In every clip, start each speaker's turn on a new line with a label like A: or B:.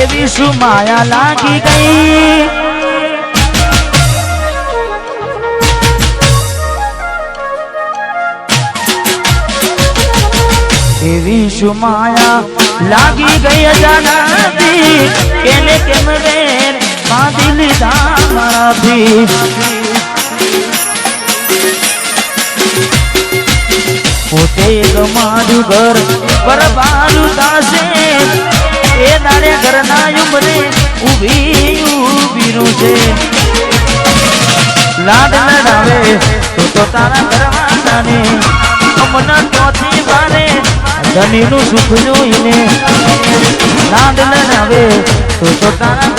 A: એવી શું માયા લાગી ગઈ? એવી શું માયા લાગી ગઈ અજાનાથી? કેને કેમ રે બાંધી લીધા મારાથી? પોતે તમારું ઘર બરબારું દાસે એ દાડે ઘરના ઉમરે ઊભી ઊભીનું છે. લાડ લડાવે તો તો તારા અમના ચોથી વારે ધનીનું સુખ જોઈને. લાડ લડાવે તો તો તારા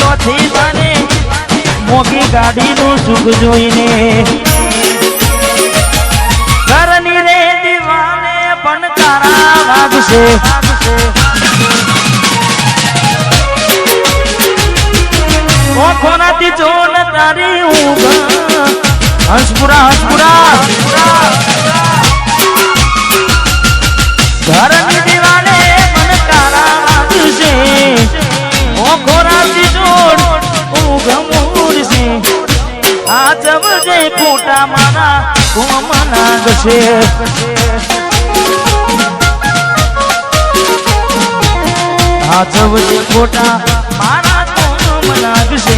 A: ચોથી વારે મોગી ગાડીનું સુખ જોઈને. જોન તારી ઊંઘ હંસપુરા હંસપુરા ઘરની દીવાને પણ તારા ઊંઘ મૂડશે આ જવજે ફોટા મારા કોમ નાગશે. આ ખોટા. મારા કોમ નાગશે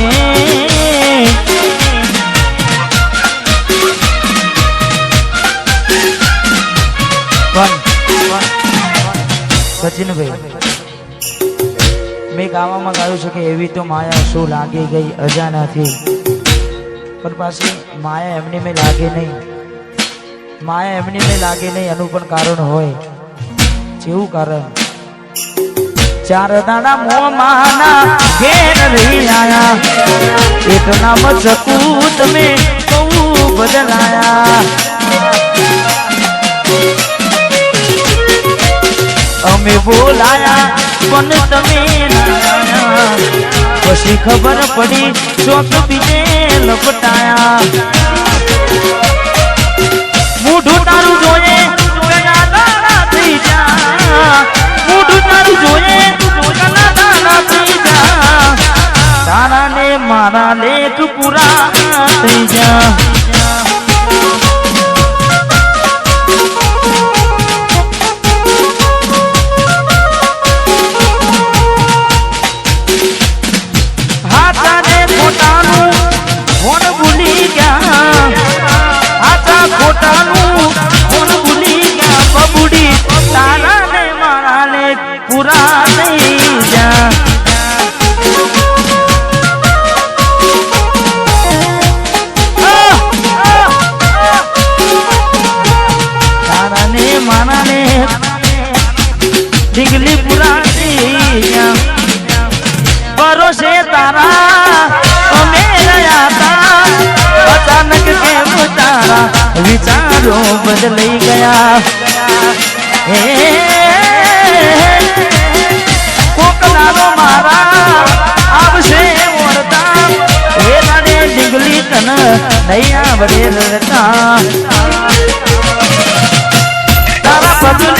A: સચિનભાઈ, મેં ગાવામાં ગાયું છે કે એવી તો માયા શું લાગી ગઈ અજાનાથી. પણ પાછી માયા એમની મેં લાગે નહીં. માયા એમની મેં લાગે નહીં, એનું પણ કારણ હોય. જેવું કારણ. ચાર મો માના ઘેર રહી આયા. એક નામ ચકુ તમે બહુ બદલાયા. અમે બોલાયા, પણ તમે પછી ખબર પડી ચોક બીજે લપટાયા. મારા લેખ પૂરા થઈ જા. તા કે કેમ તારા વિચારો બદલાઈ ગયા. હે, કોક મારા આવશે મોરતા હે દાડે ડીગલી તન નૈયા વડે રડતા તારા પગલે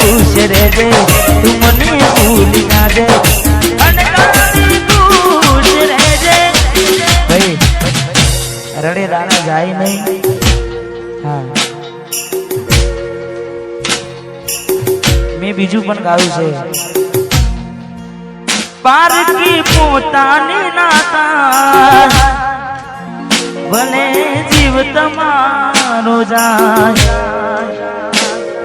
A: ખુશ તું મને ભૂલી ભાઈ, રડે દાણા જાય નહીં. મેં બીજું પણ ગાયું છે. પારકી પોતાની નાતા. ભલે જીવ તમારો જાય.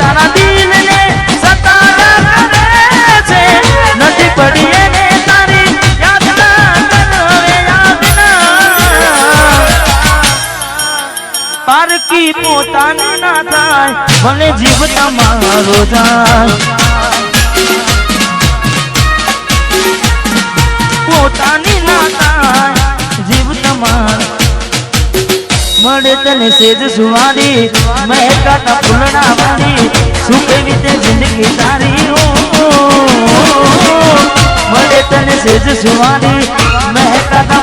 A: તારા પારકી પોતાની ના થાય જીવ તમારો પોતાની ના થાય જીવ તમાર મળે તને સેજ સુવારી મહેકાતા ફૂલડા વાળી શું વિતે જિંદગી તારી મળે તને સેજ સુવારી મહેકાતા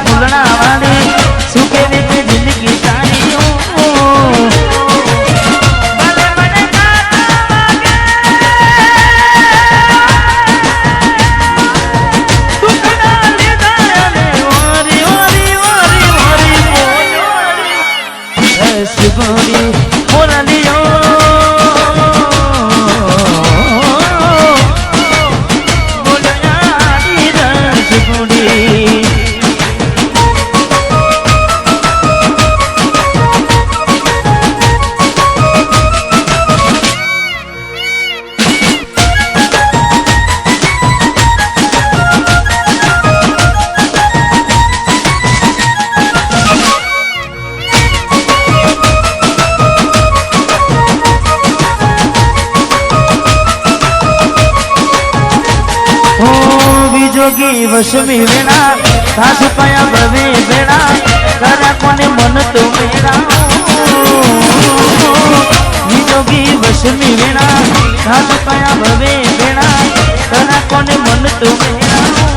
A: વસમી વેણા સાસુ કયા ભવે વેણા કરા કોને મન તો મેરા વિજોગી વસમી વેણા સાસુ કયા ભવે વેણા કરા કોને મન તો મેરા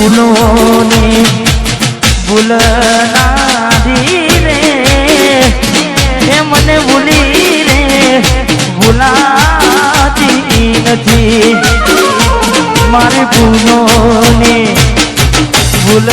A: ભૂલોની ભૂલ રે એ મને ભૂલી રે ભૂલાતી નથી મારી ભૂલોને ભૂલ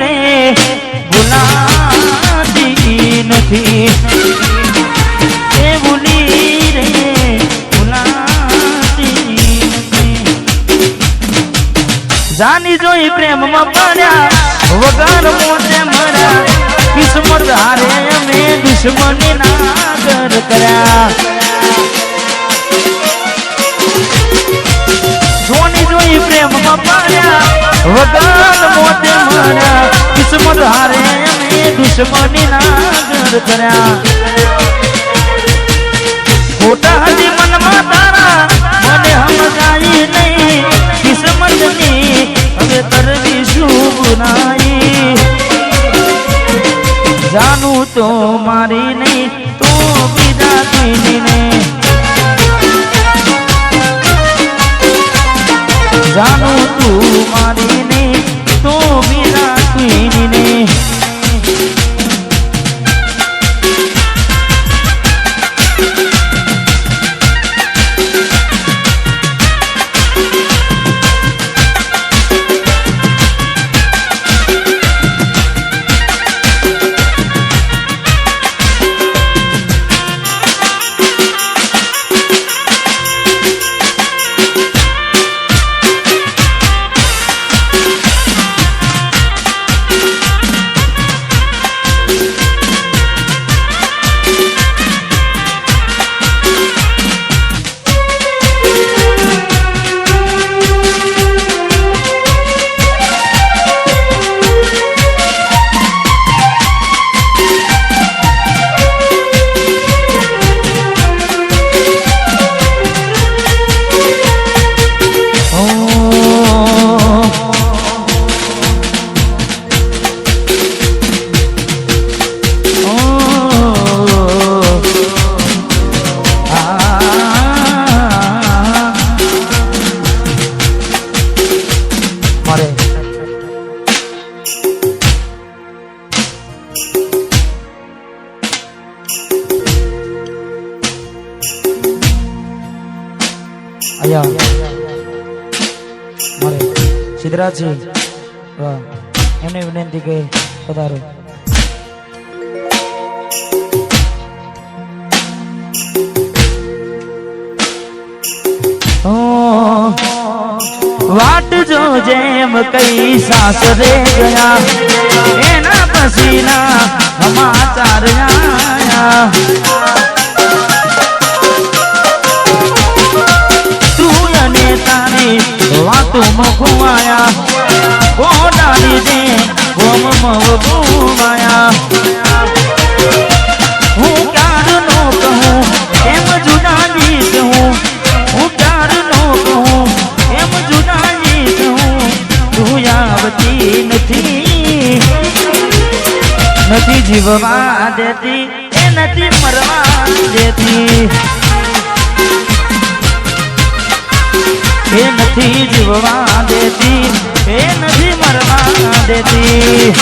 A: રે ભૂલાતી નથી. એ ભૂલી રે ભૂલાતી જાની જોઈ પ્રેમમાં પડ્યા, વગર મોટે મર્યા. કિસ્મત હારે અમે દુશ્મની ના કર કર્યા. પ્રેમમાં પડ્યા વગર મોતે માર્યા કિસ્મત હારે અમે દુશ્મની નાગર કર્યા. ખોટા હજી મનમાં તારા, મને સમજાય નહીં. કિસ્મતની હવે કરવી શું બુરાઈ જાનું તો મારી નહીં, તો બીજા કોઈની નહીં વાહ. એમને વિનંતી કરી પધારો વાટ જો જેમ કઈ સાસરે ગયા, એના પછીના સમાચાર આયા તું અને તારી વાતો મખવાયા ગોડાની દે ગોમ મવગુમાયા હું ક્યારનો કહું, એમ જુદાની કહું હું. ક્યારનો કહું, એમ જુદાની કહું તું આવતી નથી. નથી જીવવા દેતી. દેતી.